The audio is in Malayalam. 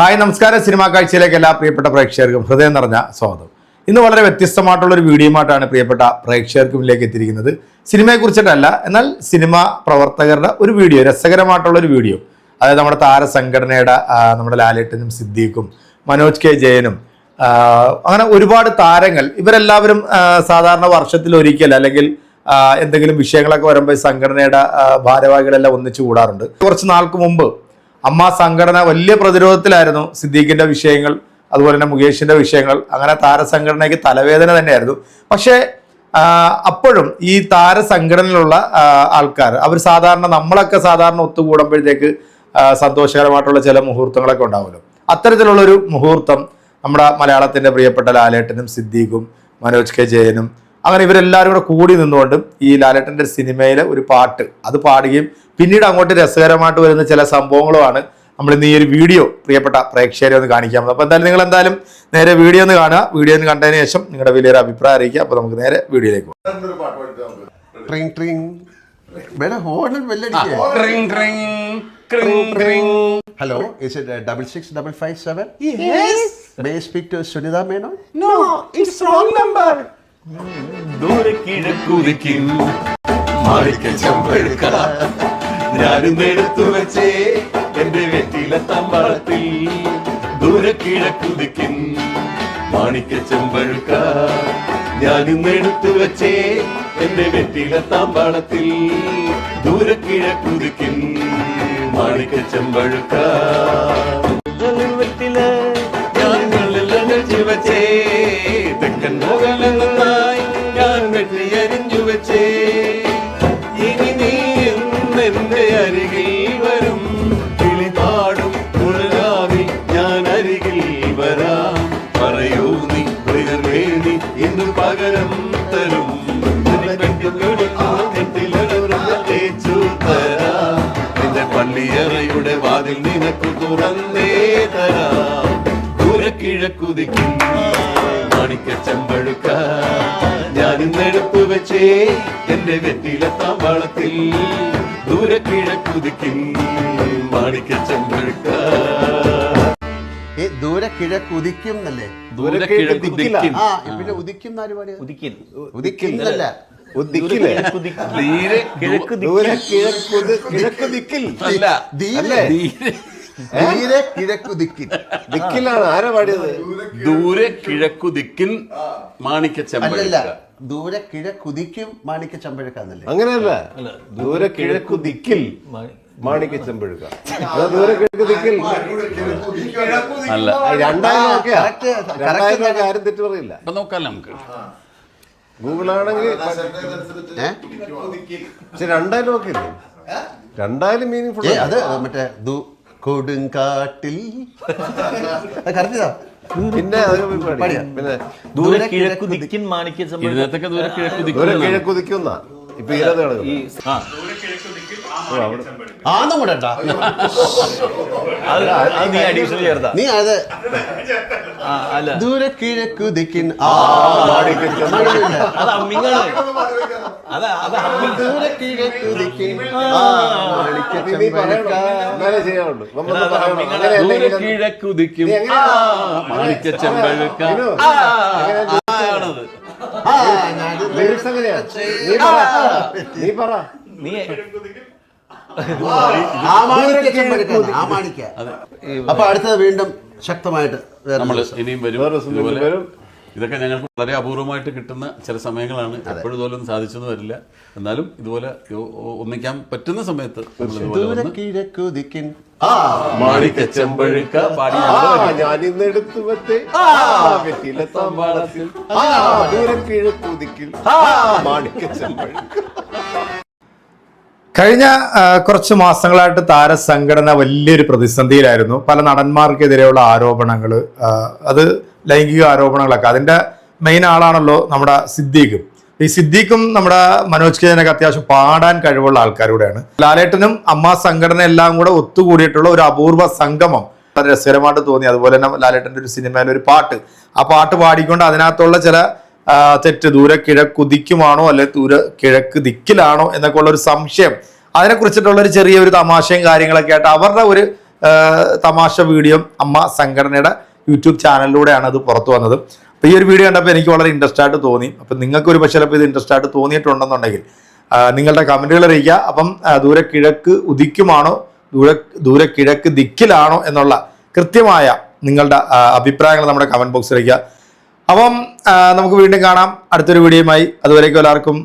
ഹായ് നമസ്കാരം. സിനിമാ കാഴ്ചയിലേക്ക് എല്ലാ പ്രിയപ്പെട്ട പ്രേക്ഷകർക്കും ഹൃദയം നിറഞ്ഞ സ്വാഗതം. ഇന്ന് വളരെ വ്യത്യസ്തമായിട്ടുള്ള ഒരു വീഡിയോയുമായിട്ടാണ് പ്രിയപ്പെട്ട പ്രേക്ഷകർക്ക് മുന്നിലേക്ക് എത്തിയിരിക്കുന്നത്. സിനിമയെ കുറിച്ചിട്ടല്ല എന്നാൽ സിനിമ പ്രവർത്തകരുടെ ഒരു വീഡിയോ രസകരമായിട്ടുള്ള ഒരു വീഡിയോ. അതായത് നമ്മുടെ താരസംഘടനയുടെ നമ്മുടെ ലാലേട്ടനും സിദ്ദീഖും മനോജ് കെ ജയനും അങ്ങനെ ഒരുപാട് താരങ്ങൾ. ഇവരെല്ലാവരും സാധാരണ വർഷത്തിൽ ഒരിക്കൽ അല്ലെങ്കിൽ എന്തെങ്കിലും വിഷയങ്ങളൊക്കെ വരുമ്പോൾ സംഘടനയുടെ ഭാരവാഹികളെല്ലാം ഒന്നിച്ചു കൂടാറുണ്ട്. കുറച്ച് നാൾക്ക് മുമ്പ് അമ്മ സംഘടന വലിയ പ്രതിരോധത്തിലായിരുന്നു സിദ്ദീഖിന്റെ വിഷയങ്ങൾ അതുപോലെ തന്നെ മുകേഷിന്റെ വിഷയങ്ങൾ. അങ്ങനെ താരസംഘടനയ്ക്ക് തലവേദന തന്നെയായിരുന്നു. പക്ഷേ അപ്പോഴും ഈ താരസംഘടനയിലുള്ള ആൾക്കാർ അവർ സാധാരണ നമ്മളൊക്കെ സാധാരണ ഒത്തുകൂടുമ്പോഴത്തേക്ക് സന്തോഷകരമായിട്ടുള്ള ചില മുഹൂർത്തങ്ങളൊക്കെ ഉണ്ടാവുമല്ലോ. അത്തരത്തിലുള്ളൊരു മുഹൂർത്തം നമ്മുടെ മലയാളത്തിന്റെ പ്രിയപ്പെട്ട ലാലേട്ടനും സിദ്ദീഖും മനോജ് കെ ജയനും അങ്ങനെ ഇവരെല്ലാവരും കൂടെ കൂടി നിന്നുകൊണ്ട് ഈ ലാലേട്ടന്റെ സിനിമയിലെ ഒരു പാട്ട് അത് പാടുകയും പിന്നീട് അങ്ങോട്ട് രസകരമായിട്ട് വരുന്ന ചില സംഭവങ്ങളുമാണ്. നമ്മൾ ഇന്ന് ഈ ഒരു വീഡിയോ പ്രിയപ്പെട്ട പ്രേക്ഷകരെ ഒന്ന് കാണിക്കാൻ പോകുന്നത് അപ്പോൾ എന്തായാലും നിങ്ങൾ എന്തായാലും നേരെ വീഡിയോ ഒന്ന് കാണുക. വീഡിയോ ഒന്ന് കണ്ടതിന് ശേഷം നിങ്ങളുടെ വലിയൊരു അഭിപ്രായം അറിയിക്കുക. അപ്പോൾ നമുക്ക് നേരെ വീഡിയോയിലേക്ക് പോകാം. ട്രിങ് ട്രിങ്. വേണ ഹോണൽ ബെല്ലടിക്കുക Ring, ring, ring, ring. Hello is it double six double five seven Yes. May speak to Sunitha Menon no it's wrong number. കിഴക്കുതിക്കും മാറിക്ക ചെമ്പഴുക്ക ഞാനും എടുത്തു വെച്ചേ എന്റെ വെറ്റില തമ്പളത്തിൽ ദൂരെ കിഴക്കുതിക്കും മാണിക്ക ചെമ്പഴുക്ക ഞാനും എടുത്തു വെച്ചേ എന്റെ വെറ്റില തമ്പളത്തിൽ ദൂരെ കിഴക്കുതിക്കും മാണിക്ക ചെമ്പഴുക്ക ഞാൻ അരിഞ്ഞു വെച്ചേ. ഇനി നീ എന്റെ അരികിൽ വരും. കിളിപാടും ഞാൻ അരികിൽ വരാം. പറയൂ നീ മൃഗവേണി ഇന്ന് പകരം തരും. പള്ളിയറയുടെ വാതിൽ നിനക്ക് തുറന്നേ തരാം. ചെമ്പഴുക്ക ഞാൻ ഇന്നെടുത്തു വെച്ചേ എന്റെ വെറ്റില താമ്പാളത്തിൽ ദൂരക്കിഴക്കുതിക്കും മാണിക്ക ചെമ്പഴുക്ക ഏ ദൂരെ കിഴക്ക് ഉദിക്കും എന്നല്ലേ ദൂരക്കിഴക്കുതിക്കും ആ പിന്നെ ഉദിക്കും എന്നാര് പാടിയ ഉദിക്കൽ. ഉദിക്കും എന്നല്ല. ഉദിക്കില്ലേ തീരെ കിഴക്ക് ദൂരെ കിഴക്ക് കിഴക്ക് ദിക്കിൽ അല്ല. ധീരെ കിഴക്കു ദിക്കിൽ. കിഴക്ക് ദിക്കിലാണ്. ആരാ പാടിയത്? ദൂരെ കിഴക്കുതിക്കിൻ മാണിക്ക അല്ലല്ല ചെമ്പഴുക്ക. ദൂരെ കിഴക്കുതിക്കും മാണിക്ക ചമ്പഴക്ക എന്നല്ലേ അങ്ങനെയല്ല. ദൂരെ കിഴക്കു ദിക്കിൽ മാണിക്ക ചെമ്പഴുക്ക. അത് ദൂരെ കിഴക്ക് ദിക്കിൽ. അല്ല. ആ, രണ്ടായിരം ഒക്കെ correct, correct രണ്ടായിരം ഒക്കെ ആരും തെറ്റ് പറയില്ല. അപ്പൊ നോക്കാം നമുക്ക്. ഗൂഗിൾ ആണെങ്കിൽ ഏ? പക്ഷെ രണ്ടായിരം ഒക്കെ ഇല്ലേ രണ്ടായാലും മീനിങ് ഫുൾ ഏ അത് മറ്റേ ദു കൊടുങ്കാട്ടിൽ. കറക്റ്റാ പിന്നെ. പിന്നെ ദൂരെ മാണിക്യ ഇതിനകത്തൊക്കെ ദൂരെ ദൂരെ കിഴക്കുതിക്കും കിഴക്ക് ദിക്കുന്ന. ഇപ്പൊ ഈ ആ. ആന്നും കൂടെ ഇട്ടാ. അത് അത് നീ അഡീഷണൽ ചേർത്താ. നീ അത് ആ, അല്ല. ദൂരെ കിഴക്കു ആ മാണിക്ക ചെമ്പഴുക്ക അത് അമ്മിങ്ങാണ് മാണിക്യ നീ ചെമ്പഴക്ക. പറ. നീ അപ്പൊ അടുത്തത് വീണ്ടും ശക്തമായിട്ട് വേറെ നമ്മൾ. ഇനിയും വരും. ഇതൊക്കെ ഞങ്ങൾക്ക് വളരെ അപൂർവമായിട്ട് കിട്ടുന്ന ചില സമയങ്ങളാണ്. എപ്പോഴും ഇതുപോലൊന്നും സാധിച്ചെന്ന് വരില്ല. എന്നാലും ഇതുപോലെ ഒന്നിക്കാൻ പറ്റുന്ന സമയത്ത് കഴിഞ്ഞ കുറച്ച് മാസങ്ങളായിട്ട് താരസംഘടന വലിയൊരു പ്രതിസന്ധിയിലായിരുന്നു. പല നടന്മാർക്കെതിരെയുള്ള ആരോപണങ്ങൾ അത് ലൈംഗിക ആരോപണങ്ങളൊക്കെ. അതിന്റെ മെയിൻ ആളാണല്ലോ നമ്മുടെ സിദ്ദീഖ്. ഈ സിദ്ദീഖും നമ്മുടെ മനോജ് കെജനൊക്കെ അത്യാവശ്യം പാടാൻ കഴിവുള്ള ആൾക്കാരൂടെയാണ്. ലാലേട്ടനും അമ്മ സംഘടന എല്ലാം കൂടെ ഒത്തുകൂടിയിട്ടുള്ള ഒരു അപൂർവ സംഗമം. വളരെ രസകരമായിട്ട് തോന്നി. അതുപോലെ തന്നെ ലാലേട്ടന്റെ ഒരു സിനിമയിലെ ഒരു പാട്ട്. ആ പാട്ട് പാടിക്കൊണ്ട് അതിനകത്തുള്ള ചില തെറ്റ് ദൂരെ കിഴക്കുദിക്കുമാണോ അല്ലെ ദൂരെ കിഴക്ക് ദിക്കിലാണോ എന്നൊക്കെ ഉള്ള ഒരു സംശയം. അതിനെ കുറിച്ചിട്ടുള്ള ഒരു ചെറിയ ഒരു തമാശയും കാര്യങ്ങളൊക്കെ ആയിട്ട് അവരുടെ ഒരു തമാശ വീഡിയോ അമ്മ സംഘടനയുടെ യൂട്യൂബ് ചാനലിലൂടെയാണ് അത് പുറത്തു വന്നത്. അപ്പോൾ ഈ ഒരു വീഡിയോ കണ്ടപ്പോൾ എനിക്ക് വളരെ ഇൻട്രസ്റ്റ് ആയിട്ട് തോന്നി. അപ്പം നിങ്ങൾക്ക് ഒരു പക്ഷേ ഇത് ഇൻട്രസ്റ്റ് ആയിട്ട് തോന്നിയിട്ടുണ്ടെന്നുണ്ടെങ്കിൽ നിങ്ങളുടെ കമന്റുകൾ അറിയിക്കുക. അപ്പം ദൂരെ കിഴക്ക് ഉദിക്കുമാണോ ദൂരെ ദൂരെ കിഴക്ക് ദിക്കിലാണോ എന്നുള്ള കൃത്യമായ നിങ്ങളുടെ അഭിപ്രായങ്ങൾ നമ്മുടെ കമന്റ് ബോക്സിൽ അറിയിക്കുക. അപ്പം നമുക്ക് വീണ്ടും കാണാം. അടുത്തൊരു വീഡിയോയുമായി. അതുവരേക്കും എല്ലാവർക്കും